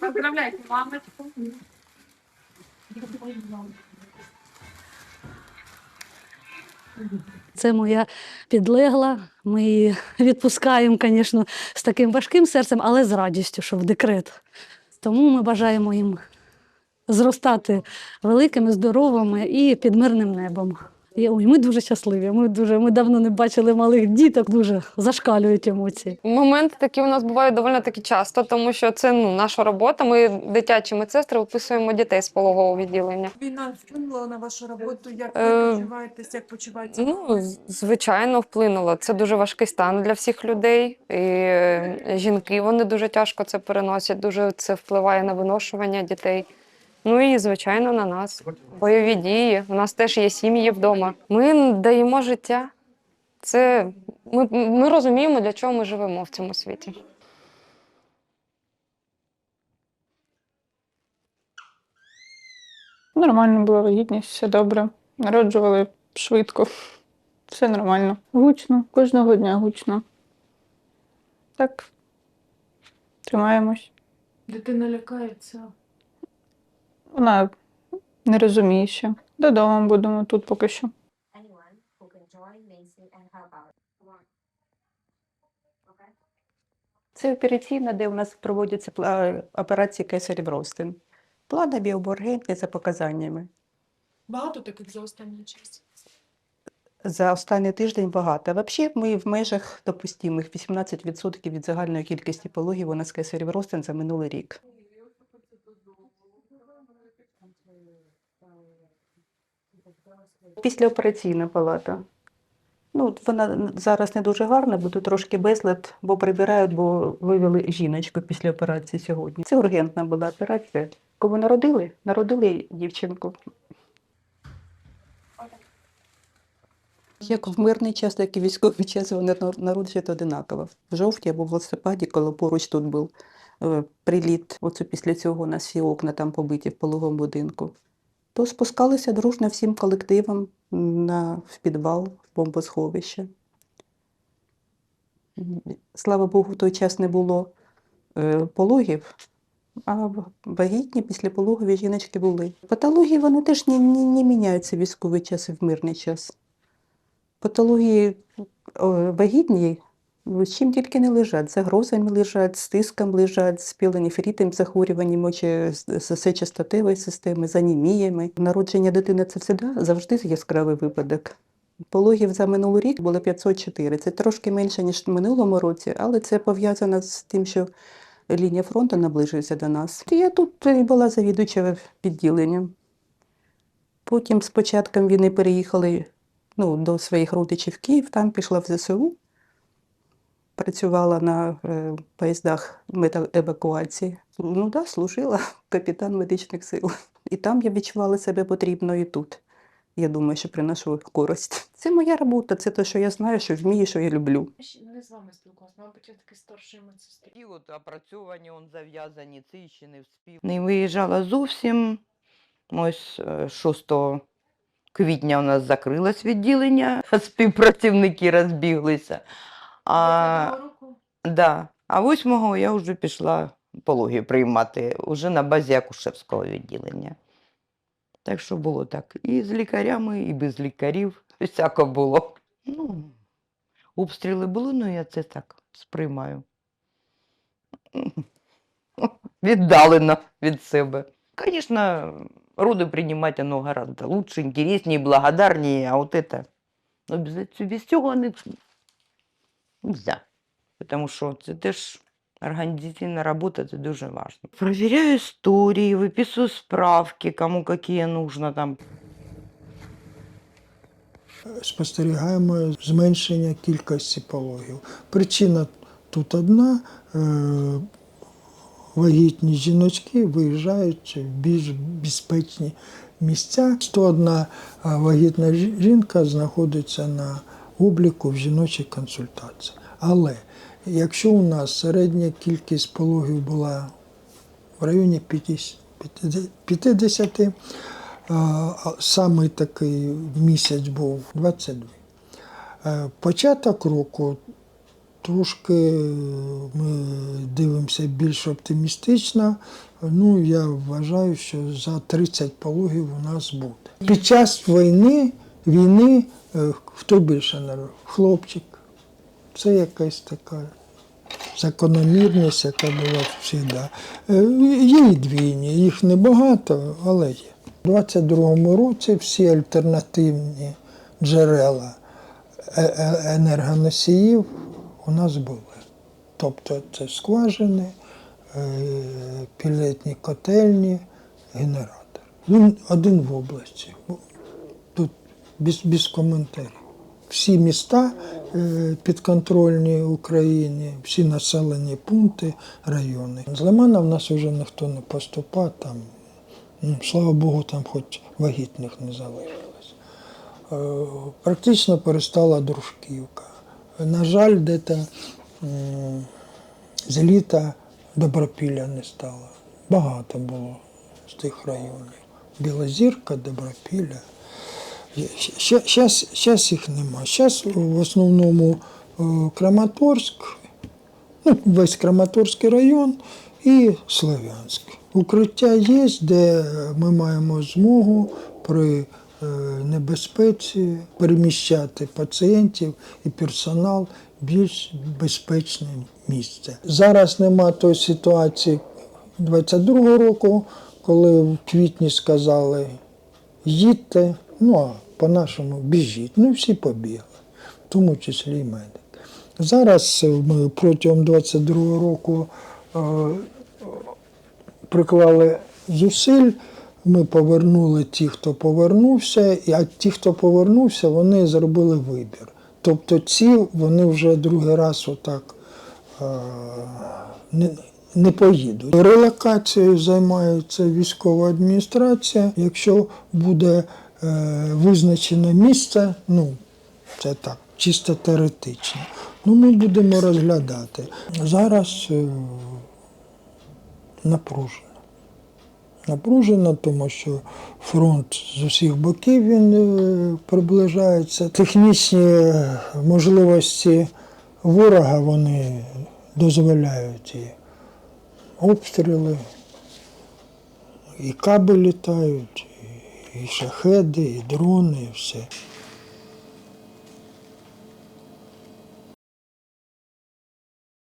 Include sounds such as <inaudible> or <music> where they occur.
Поздравляйте мамочку. Це моя підлегла. Ми її відпускаємо, звісно, з таким важким серцем, але з радістю, що в декрет. Тому ми бажаємо їм зростати великими, здоровими і під мирним небом. І, ой, ми дуже щасливі. Ми дуже ми давно не бачили малих діток, дуже зашкалюють емоції. Моменти такі у нас бувають доволі таки часто, тому що це ну, наша робота. Ми дитячі медсестри виписуємо дітей з пологового відділення. Війна вплинула на вашу роботу? Як Е, ви почуваєтесь, як почувається? Ну, звичайно, вплинуло. Це дуже важкий стан для всіх людей. І е, жінки вони дуже тяжко це переносять, дуже це впливає на виношування дітей. Ну і звичайно на нас. Бойові дії. У нас теж є сім'ї вдома. Ми даємо життя. Це ми, ми розуміємо, для чого ми живемо в цьому світі. Нормально була вагітність, все добре. Народжували швидко. Все нормально. Гучно, кожного дня гучно. Так. Тримаємось. Дитина лякається. Вона не розуміє ще. Додому будемо тут поки що. Це операційна, де у нас проводяться пла- операції кесарів ростин. Плана біоборгентні за показаннями. Багато таких за останній час. За останній тиждень багато. Взагалі, ми в межах допустимих 18% від загальної кількості пологів у нас кесарів ростин за минулий рік. Післяопераційна палата. Ну, вона зараз не дуже гарна, бо тут трошки безлад, бо прибирають, бо вивели жіночку після операції сьогодні. Це ургентна була операція. Кого народили? Народили дівчинку. Як в мирний час, так і військовий час вони нар- народжують одинаково. В жовтні або в листопаді, коли поруч тут був е, приліт, оце після цього у нас всі окна там побиті в пологовому будинку, то спускалися дружно всім колективом на, в підвал, в бомбосховище. Слава Богу, в той час не було е, пологів, а вагітні післяпологові жіночки були. Патології вони теж не, не, не міняються в військовий час і в мирний час. Патології вагітні з чим тільки не лежать. Загрозами лежать, з тиском лежать, з піленефритом, захворюванням сечостатевої системи, з анеміями. Народження дитини це завжди, завжди яскравий випадок. Пологів за минулий рік було 504. Це трошки менше, ніж в минулому році, але це пов'язано з тим, що лінія фронту наближується до нас. Я тут була завідувача відділенням. Потім з початком війни переїхали ну, до своїх родичів в Київ, там пішла в ЗСУ, працювала на е, поїздах метаевакуації. Ну да, служила <laughs> капітан медичних сил. І там я відчувала себе потрібною і тут. Я думаю, що приношу користь. Це моя робота, це те, що я знаю, що вмію, що я люблю. Не з вами спілкувалася, мабуть, я такий старший медсестри. І от опрацьовані, он зав'язані, ці ще не вспів. Не виїжджала зовсім. Ось е, 6 квітня у нас закрилось відділення, співпрацівники розбіглися. А, да. а 8-го я вже пішла пологи приймати, вже на базі акушерського відділення. Так що було так. І з лікарями, і без лікарів. <laughs> Всяко було. Ну, обстріли були, ну я це так сприймаю. <laughs> Віддалено від себе. Звісно, роды принимать оно гораздо лучше, интереснее, благодарнее, а вот это, ну, без цього не нельзя. Тому що це теж організаційна робота, це дуже важливо. Провіряю історії, виписую справки, кому які нужно там. спостерігаємо зменшення кількості пологів. Причина тут одна. е, Вагітні жіночки виїжджають в більш безпечні місця. 101 е, вагітна жінка знаходиться на обліку в жіночій консультації. Але якщо у нас середня кількість пологів була в районі 50, 50 а, а такий місяць був 22. Е, Початок року Трошки ми дивимося більш оптимістично. Ну, я вважаю, що за 30 пологів у нас буде. Під час війни, війни е, хто більше народив? Хлопчик. Це якась така закономірність, яка була завжди. Е, Є і двійні, їх небагато, але є. У 22-му році всі альтернативні джерела е- енергоносіїв у нас були. Тобто це скважини, пілетні котельні, генератор. Він один в області. Без, без коментарів. Всі міста е, підконтрольні Україні, всі населені пункти, райони. З Лимана в нас вже ніхто не поступав, там, ну, слава Богу, там хоч вагітних не залишилось. Е, Практично перестала дружківка. На жаль, м, з літа Добропілля не стало. Багато було з тих районів. Білозірка, Добропілля. Зараз їх нема. Зараз в основному е, Краматорськ, ну, весь Краматорський район і Слов'янськ. Укриття є, де ми маємо змогу при е, небезпеці переміщати пацієнтів і персонал в більш безпечне місце. Зараз нема тої ситуації 22-го року, коли в квітні сказали їдьте, ну а по-нашому біжіть. Ну і всі побігли, в тому числі і медики. Зараз е, ми протягом 22-го року е, приклали зусиль. Ми повернули ті, хто повернувся, а ті, хто повернувся, вони зробили вибір. Тобто ці вони вже другий раз отак е, не, не поїдуть. Релокацією займається військова адміністрація. Якщо буде визначено місце, ну це так, чисто теоретично. Ну, ми будемо розглядати. Зараз е, напружено. Напружено, тому що фронт з усіх боків він е, приближається. Технічні е, можливості ворога вони дозволяють і обстріли, і каби літають, і шахеди, і дрони, і все.